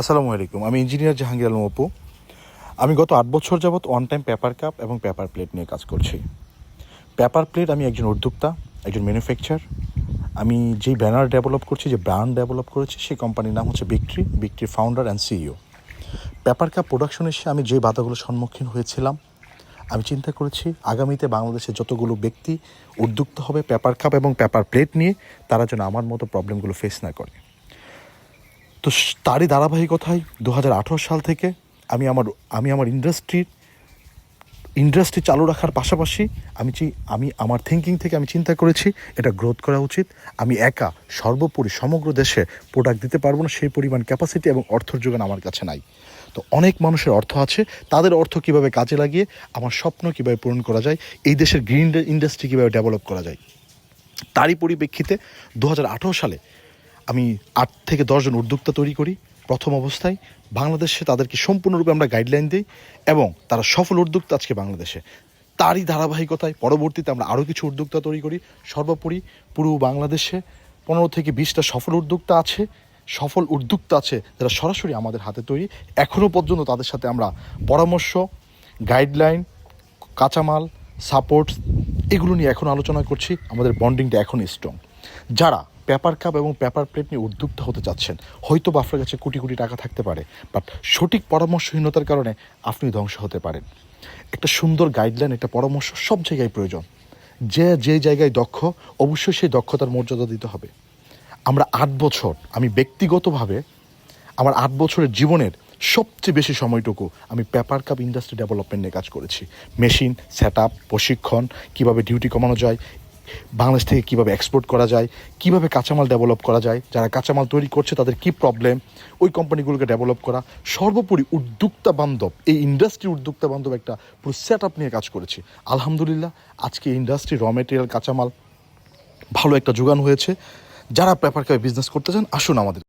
আসসালামু আলাইকুম, আমি ইঞ্জিনিয়ার জাহাঙ্গীর আলম অপু। আমি গত আট বছর যাবৎ ওয়ান টাইম পেপার কাপ এবং পেপার প্লেট নিয়ে কাজ করছি। পেপার প্লেট আমি একজন উদ্যোক্তা, একজন ম্যানুফ্যাকচার আমি যেই ব্যানার ডেভেলপ করছি, যে ব্র্যান্ড ডেভেলপ করেছি, সেই কোম্পানির নাম হচ্ছে বিক্রি বিক্রি founder and CEO paper cup production এসে আমি যে বাধাগুলোর সম্মুখীন হয়েছিলাম, আমি চিন্তা করেছি আগামীতে বাংলাদেশে যতগুলো ব্যক্তি উদ্যুক্ত হবে পেপার কাপ এবং পেপার প্লেট নিয়ে, তারা যেন আমার মতো প্রবলেমগুলো ফেস না করে। তো তারই ধারাবাহিকতায় দু হাজার সাল থেকে আমি আমার আমি আমার ইন্ডাস্ট্রির ইন্ডাস্ট্রি চালু রাখার পাশাপাশি আমি চি- আমি আমার থিঙ্কিং থেকে আমি চিন্তা করেছি, এটা গ্রোথ করা উচিত। আমি একা সর্বোপরি সমগ্র দেশে প্রোডাক্ট দিতে পারব না, সেই পরিমাণ ক্যাপাসিটি এবং অর্থের যোগান আমার কাছে নাই। তো অনেক মানুষের অর্থ আছে, তাদের অর্থ কীভাবে কাজে লাগিয়ে আমার স্বপ্ন কীভাবে পূরণ করা যায়, এই দেশের গ্রিন ইন্ডাস্ট্রি কীভাবে ডেভেলপ করা যায়। তারই পরিপ্রেক্ষিতে দু হাজার আঠেরো সালে আমি আট থেকে দশজন উদ্যোক্তা তৈরি করি প্রথম অবস্থায়। বাংলাদেশে তাদেরকে সম্পূর্ণরূপে আমরা গাইডলাইন দিই এবং তারা সফল উদ্যোক্তা আজকে বাংলাদেশে। তারই ধারাবাহিকতায় পরবর্তীতে আমরা আরও কিছু উদ্যোক্তা তৈরি করি। সর্বোপরি পুরো বাংলাদেশে পনেরো থেকে বিশটা সফল উদ্যোক্তা আছে। সফল উদ্যোক্তা আছে যারা সরাসরি আমাদের হাতে তৈরি। এখনও পর্যন্ত তাদের সাথে আমরা পরামর্শ গাইডলাইন কাঁচামাল সাপোর্ট এগুলো নিয়ে এখন আলোচনা করছি। আমাদের বন্ডিংটা এখন স্ট্রং যারা পেপার কাপ এবং পেপার প্লেট নিয়ে উদ্যুক্ত হতে চাচ্ছেন। হয়তো বা আপনার কাছে কোটি কোটি টাকা থাকতে পারে, বাট সঠিক পরামর্শহীনতার কারণে আপনি ধ্বংস হতে পারেন। একটা সুন্দর গাইডলাইন, একটা পরামর্শ সব জায়গায় প্রয়োজন। যে যে জায়গায় দক্ষ, অবশ্যই সেই দক্ষতার মর্যাদা দিতে হবে। আমরা আট বছর, আমি ব্যক্তিগতভাবে আমার আট বছরের জীবনের সবচেয়ে বেশি সময়টুকু আমি পেপার কাপ ইন্ডাস্ট্রি ডেভেলপমেন্ট নিয়ে কাজ করেছি। মেশিন সেট আপ প্রশিক্ষণ, কীভাবে ডিউটি কমানো যায় বাংলাদেশ থেকে কীভাবে এক্সপোর্ট করা যায়, কীভাবে কাঁচামাল ডেভেলপ করা যায়, যারা কাঁচামাল তৈরি করছে তাদের কী প্রবলেম ওই কোম্পানিগুলোকে ডেভেলপ করা, সর্বোপরি উদ্যোক্তা বান্ধব, এই ইন্ডাস্ট্রি উদ্যোক্তা বান্ধব একটা পুরো সেট আপ নিয়ে কাজ করেছে। আলহামদুলিল্লাহ, আজকে ইন্ডাস্ট্রি র মেটেরিয়াল কাঁচামাল ভালো একটা যোগান হয়েছে। যারা পেপার কাপে বিজনেস করতে চান, আসুন আমাদের